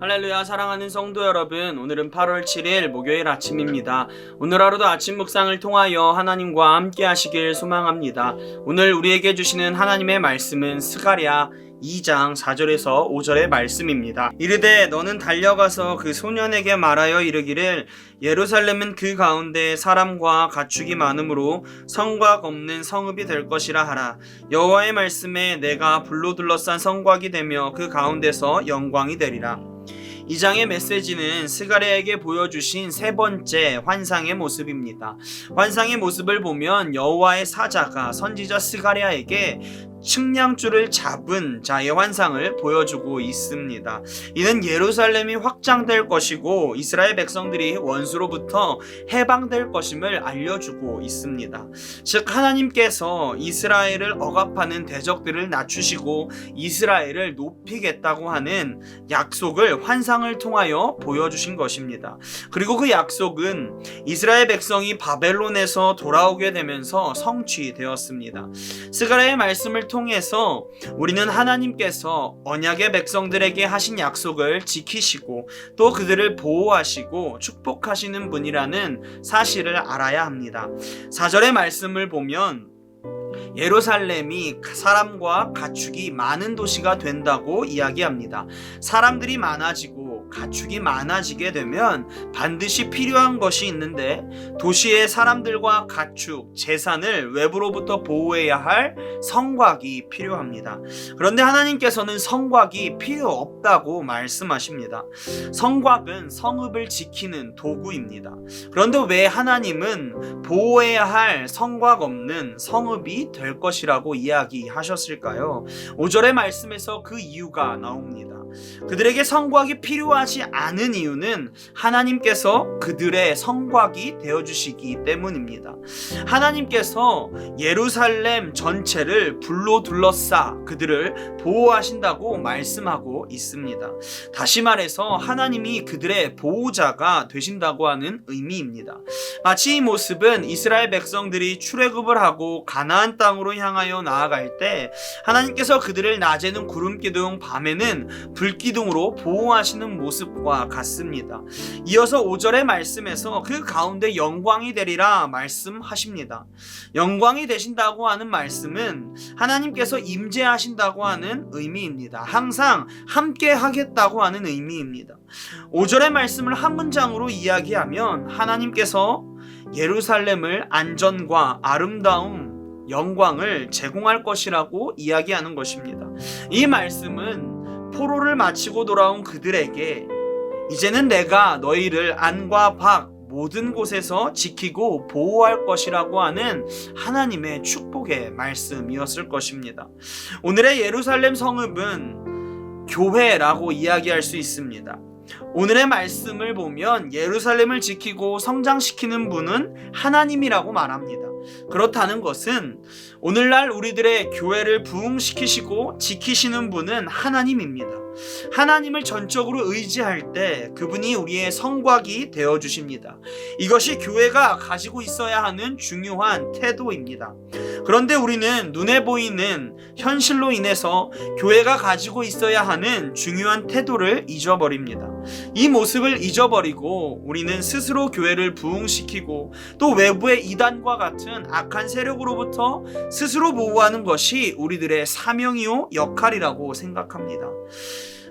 할렐루야 사랑하는 성도 여러분. 오늘은 8월 7일 목요일 아침입니다. 오늘 하루도 아침 묵상을 통하여 하나님과 함께 하시길 소망합니다. 오늘 우리에게 주시는 하나님의 말씀은 스가랴 2장 4절에서 5절의 말씀입니다. 이르되 너는 달려가서 그 소년에게 말하여 이르기를 예루살렘은 그 가운데 사람과 가축이 많으므로 성곽 없는 성읍이 될 것이라 하라. 여호와의 말씀에 내가 불로 둘러싼 성곽이 되며 그 가운데서 영광이 되리라 이 장의 메시지는 스가랴에게 보여주신 세 번째 환상의 모습입니다. 환상의 모습을 보면 여호와의 사자가 선지자 스가랴에게 측량줄을 잡은 자의 환상을 보여주고 있습니다. 이는 예루살렘이 확장될 것이고 이스라엘 백성들이 원수로부터 해방될 것임을 알려주고 있습니다. 즉 하나님께서 이스라엘을 억압하는 대적들을 낮추시고 이스라엘을 높이겠다고 하는 약속을 환상을 통하여 보여주신 것입니다. 그리고 그 약속은 이스라엘 백성이 바벨론에서 돌아오게 되면서 성취되었습니다. 스가랴의 말씀을 통해서 우리는 하나님께서 언약의 백성들에게 하신 약속을 지키시고 또 그들을 보호하시고 축복하시는 분이라는 사실을 알아야 합니다. 4절의 말씀을 보면 예루살렘이 사람과 가축이 많은 도시가 된다고 이야기합니다. 사람들이 많아지고 가축이 많아지게 되면 반드시 필요한 것이 있는데 도시의 사람들과 가축, 재산을 외부로부터 보호해야 할 성곽이 필요합니다. 그런데 하나님께서는 성곽이 필요 없다고 말씀하십니다. 성곽은 성읍을 지키는 도구입니다. 그런데 왜 하나님은 보호해야 할 성곽 없는 성읍이 될 것이라고 이야기하셨을까요? 5절의 말씀에서 그 이유가 나옵니다. 그들에게 성곽이 필요하지 않은 이유는 하나님께서 그들의 성곽이 되어 주시기 때문입니다. 하나님께서 예루살렘 전체를 불로 둘러싸 그들을 보호하신다고 말씀하고 있습니다. 다시 말해서 하나님이 그들의 보호자가 되신다고 하는 의미입니다. 마치 이 모습은 이스라엘 백성들이 출애굽을 하고 가나안 땅으로 향하여 나아갈 때 하나님께서 그들을 낮에는 구름 기둥 밤에는 불기둥으로 보호하시는 모습과 같습니다. 이어서 5절의 말씀에서 그 가운데 영광이 되리라 말씀하십니다. 영광이 되신다고 하는 말씀은 하나님께서 임재하신다고 하는 의미입니다. 항상 함께 하겠다고 하는 의미입니다. 5절의 말씀을 한 문장으로 이야기하면 하나님께서 예루살렘을 안전과 아름다움, 영광을 제공할 것이라고 이야기하는 것입니다. 이 말씀은 포로를 마치고 돌아온 그들에게 이제는 내가 너희를 안과 밖 모든 곳에서 지키고 보호할 것이라고 하는 하나님의 축복의 말씀이었을 것입니다. 오늘의 예루살렘 성읍은 교회라고 이야기할 수 있습니다. 오늘의 말씀을 보면 예루살렘을 지키고 성장시키는 분은 하나님이라고 말합니다. 그렇다는 것은 오늘날 우리들의 교회를 부흥시키시고 지키시는 분은 하나님입니다. 하나님을 전적으로 의지할 때 그분이 우리의 성곽이 되어 주십니다. 이것이 교회가 가지고 있어야 하는 중요한 태도입니다. 그런데 우리는 눈에 보이는 현실로 인해서 교회가 가지고 있어야 하는 중요한 태도를 잊어버립니다. 이 모습을 잊어버리고 우리는 스스로 교회를 부흥시키고 또 외부의 이단과 같은 악한 세력으로부터 스스로 보호하는 것이 우리들의 사명이요 역할이라고 생각합니다.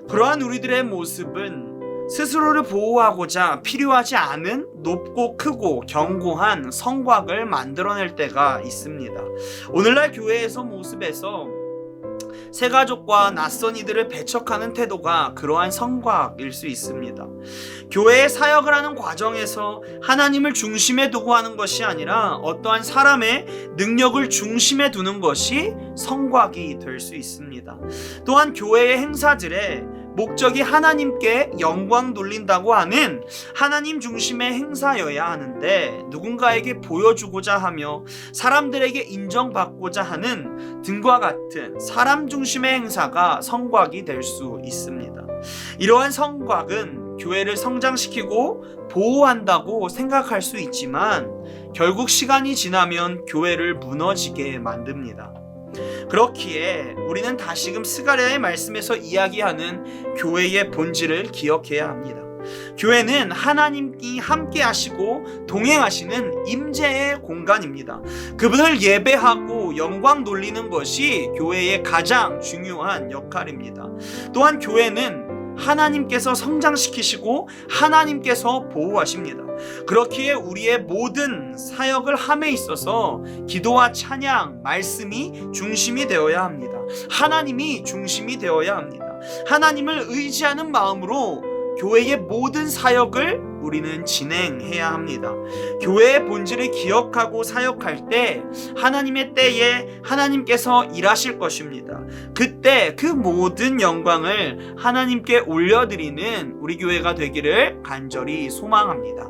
그러한 우리들의 모습은 스스로를 보호하고자 필요하지 않은 높고 크고 견고한 성곽을 만들어낼 때가 있습니다. 오늘날 교회에서 모습에서 새 가족과 낯선 이들을 배척하는 태도가 그러한 성곽일 수 있습니다. 교회의 사역을 하는 과정에서 하나님을 중심에 두고 하는 것이 아니라 어떠한 사람의 능력을 중심에 두는 것이 성곽이 될 수 있습니다. 또한 교회의 행사들에 목적이 하나님께 영광 돌린다고 하는 하나님 중심의 행사여야 하는데 누군가에게 보여주고자 하며 사람들에게 인정받고자 하는 등과 같은 사람 중심의 행사가 성곽이 될 수 있습니다. 이러한 성곽은 교회를 성장시키고 보호한다고 생각할 수 있지만 결국 시간이 지나면 교회를 무너지게 만듭니다. 그렇기에 우리는 다시금 스가랴의 말씀에서 이야기하는 교회의 본질을 기억해야 합니다. 교회는 하나님이 함께 하시고 동행하시는 임재의 공간입니다. 그분을 예배하고 영광 돌리는 것이 교회의 가장 중요한 역할입니다. 또한 교회는 하나님께서 성장시키시고 하나님께서 보호하십니다. 그렇기에 우리의 모든 사역을 함에 있어서 기도와 찬양, 말씀이 중심이 되어야 합니다. 하나님이 중심이 되어야 합니다. 하나님을 의지하는 마음으로 교회의 모든 사역을 우리는 진행해야 합니다. 교회의 본질을 기억하고 사역할 때 하나님의 때에 하나님께서 일하실 것입니다. 그때 그 모든 영광을 하나님께 올려드리는 우리 교회가 되기를 간절히 소망합니다.